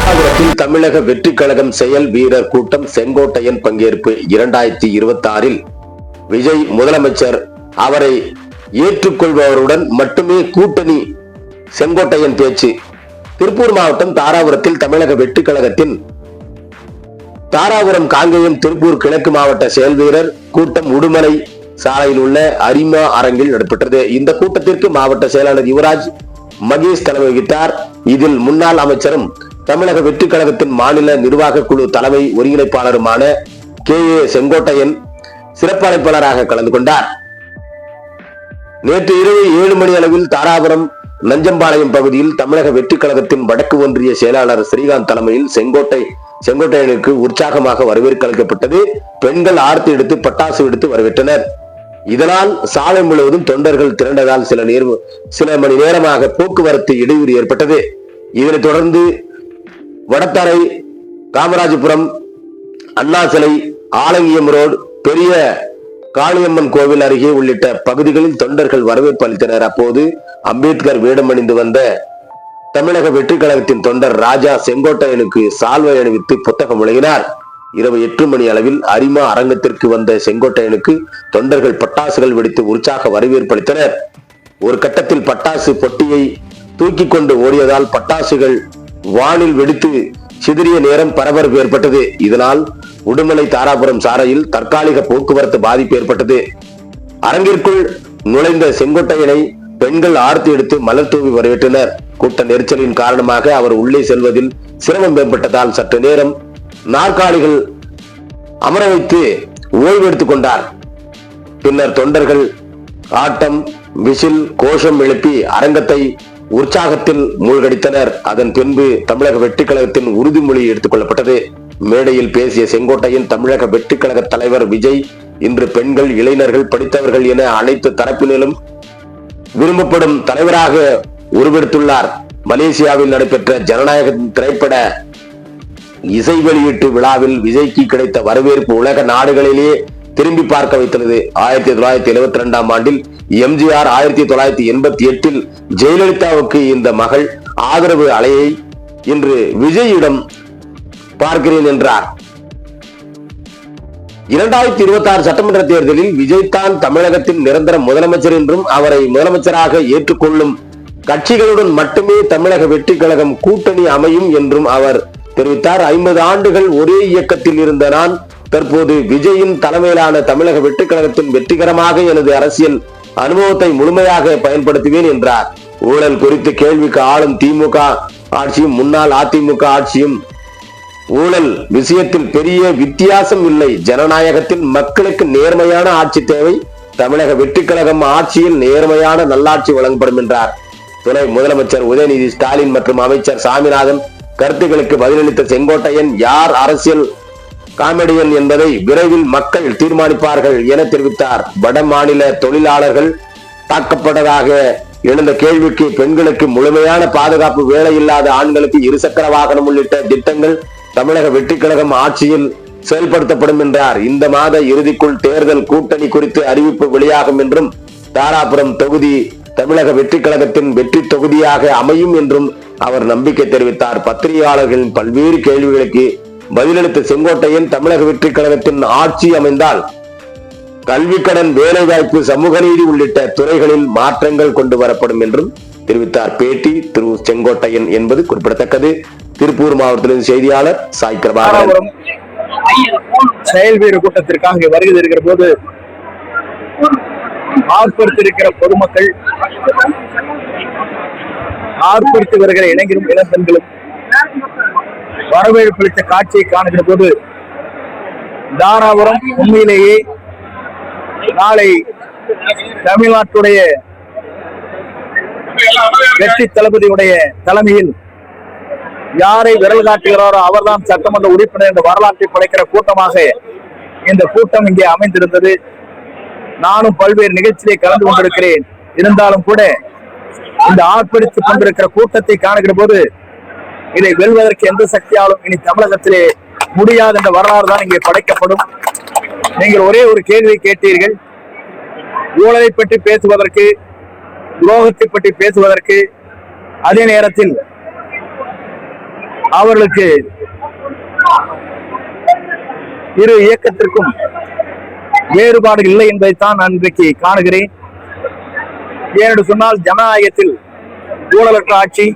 மாவட்டத்தில் தமிழக வெற்றி கழகம் செயல் வீரர் கூட்டம் செங்கோட்டையன் பங்கேற்பு இரண்டாயிரத்தி இருபத்தி ஆறில் விஜய் முதலமைச்சர் அவரை ஏற்றுக்கொள்பவருடன் மட்டுமே கூட்டணி செங்கோட்டையன் பேச்சு. திருப்பூர் மாவட்டம் தாராபுரத்தில் தமிழக வெற்றி கழகத்தின் தாராபுரம் காங்கேயம் திருப்பூர் கிழக்கு மாவட்ட செயல் வீரர் கூட்டம் உடுமலை சாலையில் உள்ள அரிமா அரங்கில் நடைபெற்றது. இந்த கூட்டத்திற்கு மாவட்ட செயலாளர் யுவராஜ் மகேஷ் தலைமை வகித்தார். இதில் முன்னாள் அமைச்சரும் தமிழக வெற்றி கழகத்தின் மாநில நிர்வாக குழு தலைமை ஒருங்கிணைப்பாளருமான கே. ஏ. செங்கோட்டையன் சிறப்பு அழைப்பாளராக கலந்து கொண்டார். நேற்று இரவு ஏழு மணி அளவில் தாராபுரம் நஞ்சம்பாளையம் பகுதியில் தமிழக வெற்றி கழகத்தின் வடக்கு ஒன்றிய செயலாளர் ஸ்ரீகாந்த் தலைமையில் செங்கோட்டை செங்கோட்டையனுக்கு உற்சாகமாக வரவேற்க அளிக்கப்பட்டது. பெண்கள் ஆர்த்தி எடுத்து பட்டாசு எடுத்து வரவேற்றனர். இதனால் சாலை முழுவதும் தொண்டர்கள் திரண்டதால் சில நேர் சில மணி நேரமாக போக்குவரத்து இடையூறு ஏற்பட்டது. இதனைத் தொடர்ந்து வடத்தரை காமராஜபுரம் அண்ணா சிலை ஆலங்கியம் ரோடு பெரிய காளியம்மன் கோவில் அருகே உள்ளிட்ட பகுதிகளில் தொண்டர்கள் வரவேற்பு அளித்தனர். அப்போது அம்பேத்கர் வேடமணிந்து வந்த தமிழக வெற்றி கழகத்தின் தொண்டர் ராஜா செங்கோட்டையனுக்கு சால்வை அணிவித்து புத்தகம் வழங்கினார். இரவு எட்டு மணி அளவில் அரிமா அரங்கத்திற்கு வந்த செங்கோட்டையனுக்கு தொண்டர்கள் பட்டாசுகள் வெடித்து உற்சாக வரவேற்பு அளித்தனர். ஒரு கட்டத்தில் பட்டாசு பொட்டியை தூக்கி கொண்டு ஓடியதால் பட்டாசுகள் வானில் வெடித்து சிதறிய நேரம் பரபரப்பு ஏற்பட்டது. இதனால் உடுமலை தாராபுரம் சாலையில் தற்காலிக போக்குவரத்து பாதிப்பு ஏற்பட்டது. அரங்கிற்குள் நுழைந்த செங்கோட்டையனை பெண்கள் ஆர்த்தி எடுத்து மலர் தூவி வரவேற்றனர். கூட்ட நெரிச்சலின் காரணமாக அவர் உள்ளே செல்வதில் சிரமம் ஏற்பட்டதால் சற்று நேரம் நாற்காலிகள் அமர வைத்து ஓய்வு எடுத்துக் கொண்டார். பின்னர் தொண்டர்கள் ஆட்டம் விசில் கோஷம் எழுப்பி அரங்கத்தை உற்சாகத்தில் மூழ்கடித்தனர். அதன் பின்பு தமிழக வெற்றி கழகத்தின் உறுதிமொழி எடுத்துக் கொள்ளப்பட்டது. மேடையில் பேசிய செங்கோட்டையின் தமிழக வெற்றிக் கழக தலைவர் விஜய் இன்று பெண்கள் இளைஞர்கள் படித்தவர்கள் என அனைத்து தரப்பினிலும் விரும்பப்படும் தலைவராக உருவெடுத்துள்ளார். மலேசியாவில் நடைபெற்ற ஜனநாயக திரைப்பட இசை வெளியீட்டு விழாவில் விஜய்க்கு கிடைத்த வரவேற்பு உலக நாடுகளிலேயே திரும்பி பார்க்க வைத்தது. ஆயிரத்தி தொள்ளாயிரத்தி எழுபத்தி ரெண்டாம் ஆண்டில் எம்ஜிஆர் ஆயிரத்தி தொள்ளாயிரத்தி எண்பத்தி எட்டில் ஜெயலலிதாவுக்கு இந்த மகள் ஆதரவு அலையை இன்று விஜயிடம் பார்க்கிறேன் என்றார். இரண்டாயிரத்தி இருபத்தி ஆறு சட்டமன்ற தேர்தலில் விஜய் தான் தமிழகத்தின் நிரந்தர முதலமைச்சர் என்றும் அவரை முதலமைச்சராக ஏற்றுக்கொள்ளும் கட்சிகளுடன் மட்டுமே தமிழக வெற்றி கழகம் கூட்டணி அமையும் என்றும் அவர் தெரிவித்தார். ஐம்பது ஆண்டுகள் ஒரே இயக்கத்தில் இருந்த நான் தற்போது விஜயின் தலைமையிலான தமிழக வெற்றி கழகத்தின் வெற்றிகரமாக எனது அரசியல் அனுபவத்தை முழுமையாக பயன்படுத்துவேன் என்றார். ஊழல் குறித்து கேள்விக்கு ஆளும் திமுக ஆட்சியும் முன்னாள் அதிமுக ஆட்சியும் ஊழல் விஷயத்தில் பெரிய வித்தியாசம் இல்லை. ஜனநாயகத்தில் மக்களுக்கு நேர்மையான ஆட்சி தேவை. தமிழக வெற்றிக்கழகம் ஆட்சியில் நேர்மையான நல்லாட்சி வழங்கப்படும் என்றார். துணை முதலமைச்சர் உதயநிதி ஸ்டாலின் மற்றும் அமைச்சர் சாமிநாதன் கருத்துக்களுக்கு பதிலளித்த செங்கோட்டையன் யார் அரசியல் காமெடியன் என்பதை விரைவில் மக்கள் தீர்மானிப்பார்கள் என தெரிவித்தார். வட மாநில தொழிலாளர்கள் தாக்கப்பட்டதாக எழுந்த கேள்விக்கு பெண்களுக்கு முழுமையான பாதுகாப்பு வேலை இல்லாத ஆண்களுக்கு இருசக்கர வாகனம் உள்ளிட்ட திட்டங்கள் தமிழக வெற்றிக் கழகம் ஆட்சியில் செயல்படுத்தப்படும் என்றார். இந்த மாத இறுதிக்குள் தேர்தல் கூட்டணி குறித்து அறிவிப்பு வெளியாகும் என்றும் தாராபுரம் தொகுதி தமிழக வெற்றி கழகத்தின் வெற்றி தொகுதியாக அமையும் என்றும் அவர் நம்பிக்கை தெரிவித்தார். பத்திரிகையாளர்களின் பல்வேறு கேள்விகளுக்கு பதிலளித்த செங்கோட்டையன் தமிழக வெற்றி கழகத்தின் ஆட்சி அமைந்தால் கல்வி கடன் வேலைவாய்ப்பு சமூக நீதி உள்ளிட்ட துறைகளில் மாற்றங்கள் கொண்டு வரப்படும் என்றும் தெரிவித்தார். பேட்டி திரு செங்கோட்டையன் என்பது குறிப்பிடத்தக்கது. திருப்பூர் மாவட்டத்திலிருந்து செய்தியாளர் சாய் பிரபாகரன். செயல் வீர கூட்டத்திற்காக வருகை இருக்கிற போது ஆர்ப்பரித்திருக்கிற பொதுமக்கள் ஆர்ப்பரித்து வருகிற இளைஞரும் இளம்பெண்களும் வரவேற்பளித்த காட்சியை காணுகிற போது தாராபுரம் உண்மையிலேயே நாளை தமிழ்நாட்டுடைய வெற்றி தளபதியுடைய தலைமையில் யாரை விரல் காட்டுகிறாரோ அவர்தான் சட்டமன்ற உறுப்பினர் என்ற வரலாற்றை படைக்கிற கூட்டமாக இந்த கூட்டம் இங்கே அமைந்திருந்தது. நானும் பல்வேறு நிகழ்ச்சியிலே கலந்து கொண்டிருக்கிறேன். இருந்தாலும் கூட இந்த ஆர்ப்பரித்துக் கொண்டிருக்கிற கூட்டத்தை காணுகிற போது இதை வெல்வதற்கு எந்த சக்தியாலும் இனி தமிழகத்திலே முடியாது என்ற வரலாறு தான் இங்கே படைக்கப்படும். நீங்கள் ஒரே ஒரு கேள்வியை கேட்டீர்கள். ஊழலை பற்றி பேசுவதற்கு துரோகத்தை பற்றி பேசுவதற்கு அதே நேரத்தில் அவர்களுக்கு இரு இயக்கத்திற்கும் வேறுபாடு இல்லை என்பதைத்தான் நான் இன்றைக்கு காணுகிறேன். ஏனென்று சொன்னால் ஜனநாயகத்தில் ஊழலற்ற ஆட்சி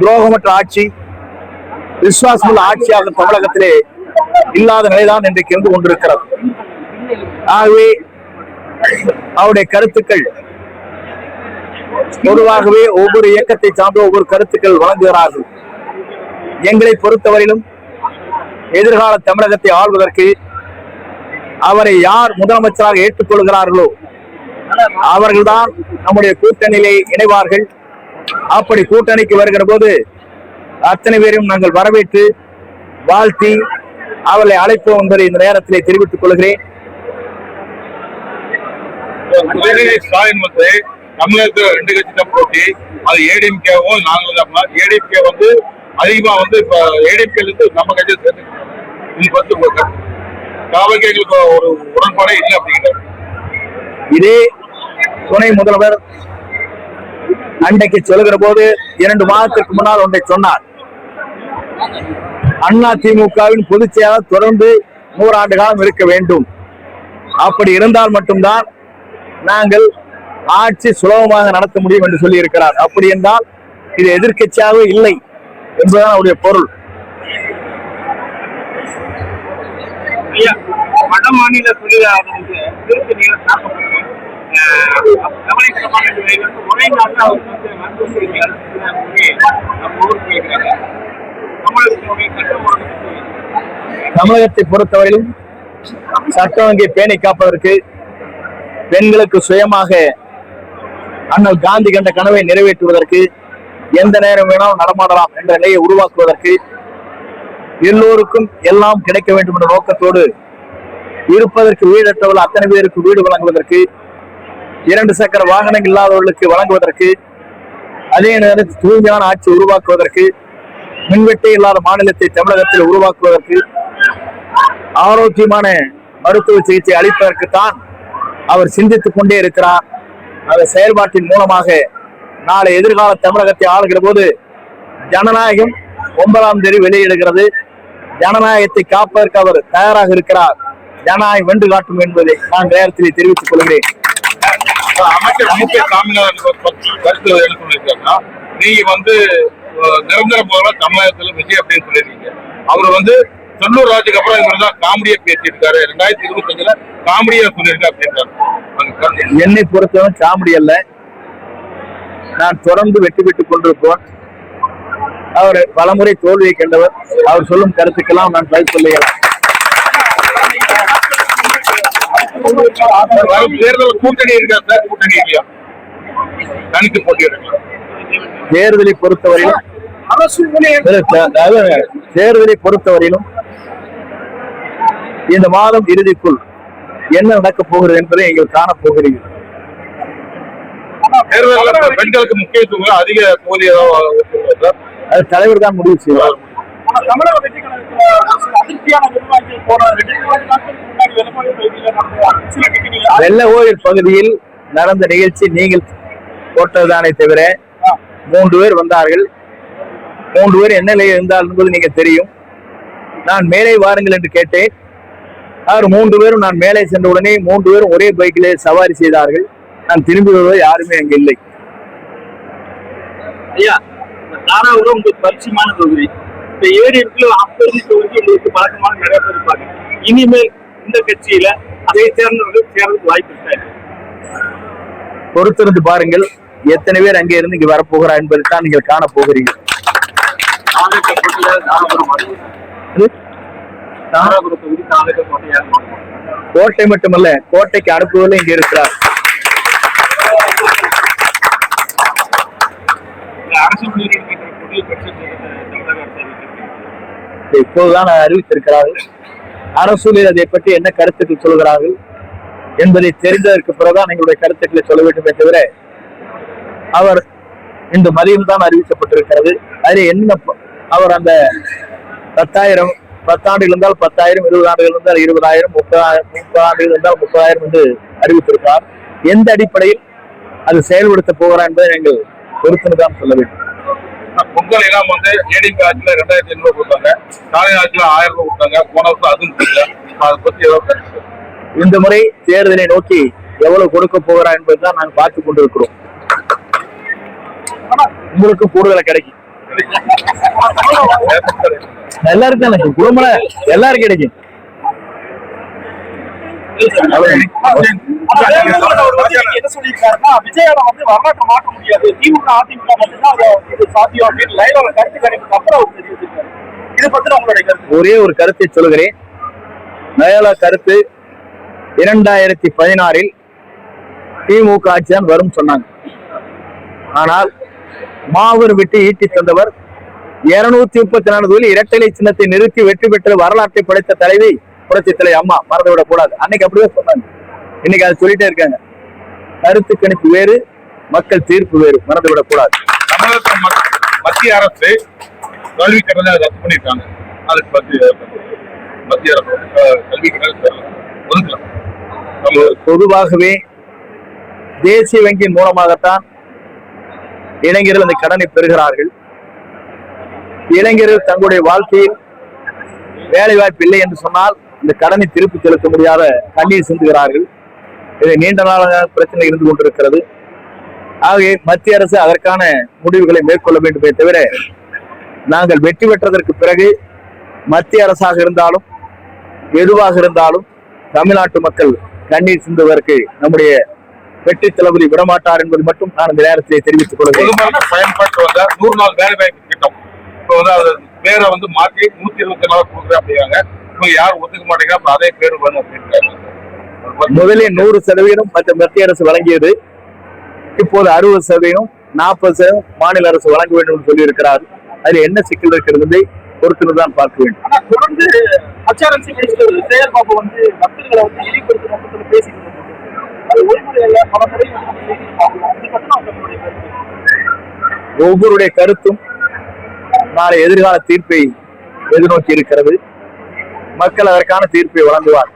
துரோகமற்ற ஆட்சி விசுவாசமுள்ள ஆட்சியாக தமிழகத்திலே இல்லாத நிலைதான் இன்றைக்கு இருந்து கொண்டிருக்கிறது. ஆகவே அவருடைய கருத்துக்கள் பொதுவாகவே ஒவ்வொரு இயக்கத்தை சார்ந்த ஒவ்வொரு கருத்துக்கள் வழங்குகிறார்கள். எங்களை பொறுத்தவரையிலும் எதிர்கால தமிழகத்தை ஆள்வதற்கு அவரை யார் முதலமைச்சராக ஏற்றுக்கொள்கிறார்களோ அவர்கள்தான் நம்முடைய கூட்டணியிலே இணைவார்கள். அப்படி கூட்டணிக்கு வருகிற போது அத்தனை பேரையும் நாங்கள் வரவேற்று வாழ்த்தி அவர்களை அழைப்போம் என்பதை இந்த நேரத்திலே தெரிவித்துக் கொள்கிறேன். உதயநிதி ஸ்டாலின் வந்து ரெண்டு கட்சி தான் போட்டி. அது ஏடிஎம்கேவும் நாங்களும் தான். ஏடிஎம்கே வந்து அதிகமா வந்து இப்ப ஏடிஎம்கே இருந்து நம்ம கட்சியை சேர்ந்து உங்களுக்கு வந்து காவல்துறை எங்களுக்கு ஒரு உடன்பாடே இல்லை அப்படிங்கிறார் இதே துணை முதல்வர் அன்றைக்கு சொல்லுகிற போது இரண்டு மாதத்திற்கு முன்னால் ஒன்றை சொன்னார். அண்ணா திமுகவின் பொதுச் செயலாளர் தொடர்ந்து நூறாண்டு காலம் இருக்க வேண்டும். அப்படி இருந்தால் மட்டும்தான் நாங்கள் ஆட்சி சுலபமாக நடத்த முடியும் என்று சொல்லி இருக்கிறார் அப்படி என்றால் இது எதிர்க்கட்சியாகவே இல்லை. என்பதுதான் அவருடைய பொருள். வட மாநில தொழிலாளர்களுக்கு தாக்கப்பட்டு கவலைக்கிடமான ஒரே நாளில் வந்து தமிழகத்தினுடைய தமிழகத்தை பொறுத்தவரையிலும் சட்டம் அங்கே பேணி காப்பதற்கு பெண்களுக்கு சுயமாக அண்ணல் காந்தி கண்ட கனவை நிறைவேற்றுவதற்கு எந்த நேரம் வேணாலும் நடமாடலாம் என்ற நிலையை உருவாக்குவதற்கு எல்லோருக்கும் எல்லாம் கிடைக்க வேண்டும் என்ற நோக்கத்தோடு இருப்பதற்கு வீடற்றவர்கள் அத்தனை பேருக்கு வீடு வழங்குவதற்கு இரண்டு சக்கர வாகனங்கள் இல்லாதவர்களுக்கு வழங்குவதற்கு அதே நேரத்தில் தூய்மையான ஆட்சி உருவாக்குவதற்கு மின்வெட்டே இல்லாத மாநிலத்தை தமிழகத்தில் உருவாக்குவதற்கு ஆரோக்கியமான மருத்துவ சிகிச்சை அளிப்பதற்குத்தான் அவர் சிந்தித்துக் கொண்டே இருக்கிறார். அந்த செயல்பாட்டின் மூலமாக நாளை எதிர்கால தமிழகத்தை ஆளுகிற போது ஜனநாயகம் ஒன்பதாம் தேதி வெளியிடுகிறது. ஜனநாயகத்தை காப்பதற்கு அவர் தயாராக இருக்கிறார். ஜனநாயகம் வென்று காட்டும் என்பதை நான் நேரத்தில் தெரிவித்துக் கொள்கிறேன். அமைச்சர் மு க கருத்து என்ன சொல்லியிருக்காருன்னா நீங்க வந்து நிரந்தர முதல்வர் தமிழகத்துல விஜய் அப்படின்னு சொல்லிருக்கீங்க அவர் வந்து செல்லூர் ராஜுக்கு அப்புறம் இவர் தான் காமெடியா பேசியிருக்காரு. ரெண்டாயிரத்தி இருபத்தி அஞ்சுல காமெடியா சொல்லியிருக்காரு அப்படின்றாரு. என்னை பொறுத்தவரை காமெடி அல்ல. நான் தொடர்ந்து வெற்றி பெற்றுக் கொண்டிருப்போம். அவர் பலமுறை தோல்வியை கண்டவர். அவர் சொல்லும் கருத்துக்கெல்லாம் நான் பதில் சொல்லுகிறேன். தேர்தல் கூட்டணி இருக்கா? சார் கூட்டணி இல்லையா? தனித்து தேர்தலை பொறுத்தவரையிலும் தேர்தலை பொறுத்தவரையிலும் இந்த மாதம் இறுதிக்குள் என்ன நடக்கப் போகிறது என்பதை நீங்கள் காணப் போகிறீர்கள். தேர்தலில் பெண்களுக்கு முக்கியத்துவம் அதிக சார் அது தலைவர் தான் முடிவு செய்வார். தமிழக வெற்றி வெள்ள கோயில் பகுதியில் நடந்த நிகழ்ச்சி நீங்கள் போட்டதுதானே தவிர மூன்று பேர் வந்தார்கள். மூன்று பேர் என்ன நிலையில் இருந்தால் என்பது நீங்க தெரியும். நான் மேலே வாருங்கள் என்று கேட்டேன். அவர் மூன்று பேரும் நான் மேலே சென்ற உடனே மூன்று பேரும் ஒரே பைக்கிலே சவாரி செய்தார்கள். நான் திரும்பி வருவது யாருமே அங்கு இல்லை. ஐயா உங்களுக்கு பரிச்சயமான தொகுதி. இந்த ஏரியாவுக்குள்ள அப்போது தொகுதி உங்களுக்கு பழக்கமான நிறைய பேர் இருப்பாங்க. இனிமேல் இந்த கட்சியில அதை சேர்ந்தவர்கள் சேர்றதுக்கு வாய்ப்பு இருக்காது பொறுத்திருந்து பாருங்கள் எத்தனை பேர் அங்கே இருந்து இங்கு வரப்போகிறார் என்பதை தான் நீங்கள் காண மாறும். கோட்டை மட்டுமல்ல கோட்டைக்கு அனுப்புவதில் இங்கே இருக்கிறார் அரசு இப்போதுதான் அறிவித்திருக்கிறார்கள். அரசூலில் அதை பற்றி என்ன கருத்துக்கள் சொல்கிறார்கள் என்பதை தெரிந்ததற்கு பிறகுதான் எங்களுடைய கருத்துக்களை சொல்ல வேண்டுமே தவிர அவர் இந்த மதியம் தான் அறிவிக்கப்பட்டிருக்கிறது. அதில் என்ன அவர் அந்த பத்தாயிரம் பத்தாண்டு இருந்தால் பத்தாயிரம் இருபது ஆண்டுகள் இருந்தால் இருபதாயிரம் முப்பதாயிரம் முப்பது ஆண்டுகள் இருந்தால் முப்பதாயிரம் என்று அறிவித்திருக்கிறார். எந்த அடிப்படையில் அது செயல்படுத்த போகிறார் என்பதை நீங்கள் பொறுத்துன்னு தான் சொல்ல வேண்டும். பொங்கல் எல்லாம் வந்து ஏடிபி ஆட்சியில ரெண்டாயிரத்தி ஐநூறு கொடுத்தாங்க. ஸ்டாலின் ஆட்சியில ஆயிரம் ரூபாய் கொடுத்தாங்க. போன வருஷம் அதுவும் தெரியல அதை பத்தி ஏதாவது இந்த முறை தேர்தலை நோக்கி எவ்வளவு கொடுக்க போகிறார் என்பதுதான் நாங்கள் பார்த்து கொண்டிருக்கிறோம். உங்களுக்கு கூடுதலை கிடைக்கும். எல்லாருக்கும் கிடைக்கும் குடும்பம் எல்லாரும் கிடைக்கும். என்ன சொல்லியிருக்காருன்னா வந்து மாற்ற முடியாது திமுக அதிமுக மட்டும்தான் இது சாத்தியம் அப்படின்னு கருத்து கணிப்புக்கு அப்புறம் அவர் தெரிவிச்சிருக்காரு இதை பத்தி உங்களுடைய கருத்து ஒரே ஒரு கருத்தை சொல்கிறேன் நயலா கருத்து இரண்டாயிரத்தி பதினாறில் திமுக ஆட்சி தான் வரும் சொன்னாங்க. ஆனால் மாபெரும் விட்டு ஈட்டி தந்தவர் இருநூத்தி முப்பத்தி நாலு தொழில் இரட்டலை சின்னத்தை நிறுத்தி வெற்றி பெற்ற வரலாற்றை படைத்த தலைவி புரட்சி தலைவி அம்மா மறந்துவிடக் கூடாது அன்னைக்கு அப்படியே சொன்னாங்க. இன்னைக்கு அதை சொல்லிட்டே இருக்காங்க. கருத்து கணிப்பு வேறு மக்கள் தீர்ப்பு வேறு மறந்துவிடக் கூடாது தமிழகத்தில் மத்- மத்திய அரசு கல்வி கடனை ரத்து பண்ணிருக்காங்க அதுக்கு பத்தி மத்திய அரசு கல்வி கடனை ஒதுக்கலாம் பொதுவாகவே தேசிய வங்கியின் மூலமாகத்தான் இளைஞர்கள் அந்த கடனை பெறுகிறார்கள். இளைஞர்கள் தங்களுடைய வாழ்க்கையில் வேலை வாய்ப்பு இல்லை என்று சொன்னால் இந்த கடனை திருப்பி செலுத்த முடியாத கண்ணீர் சிந்துகிறார்கள். இது நீண்ட நாளாக பிரச்சனை இருந்து கொண்டிருக்கிறது. ஆகவே மத்திய அரசு அதற்கான முடிவுகளை மேற்கொள்ள வேண்டுமே தவிர நாங்கள் வெற்றி பெற்றதற்கு பிறகு மத்திய அரசாக இருந்தாலும் எதுவாக இருந்தாலும் தமிழ்நாட்டு மக்கள் கண்ணீர் சிந்துவதற்கு நம்முடைய வெற்றி தளபதி விடமாட்டார் என்பது மட்டும் நான் இந்த நேரத்திலே தெரிவித்துக் கொள்கிறேன். பயன்பாட்டு வந்த நூறு நாள் வேலை வாய்ப்பு திட்டம். இப்போ வந்து அது பேரை வந்து மாற்றி நூத்தி இருபத்தி நாலு கொடுக்குறேன் அப்படிங்கிறாங்க யாரும் ஒத்துக்க மாட்டேங்கிறாங்க. அப்ப அதே பேர் பத்தி- முதலில் நூறு சதவீதம் மற்ற மத்திய அரசு வழங்கியது. இப்போது அறுபது சதவீதம் நாற்பது சதவீதம் மாநில அரசு வழங்க வேண்டும் என்று சொல்லியிருக்கிறார். அதில் என்ன சிக்கல் இருக்கிறது பொறுத்து தான் பார்க்க வேண்டும். ஆனா தொடர்ந்து ஹச்ஆர்என்சி மினிஸ்டர் சேகர் பாபு வந்து பக்தர்களை வந்து இழிவுபடுத்தும் நோக்கத்தில் பேசிட்டு ஒவ்வொருடைய கருத்தும் நாளை எதிர்கால தீர்ப்பை எதிர்நோக்கி இருக்கிறது. மக்கள் அதற்கான தீர்ப்பை வழங்குவார்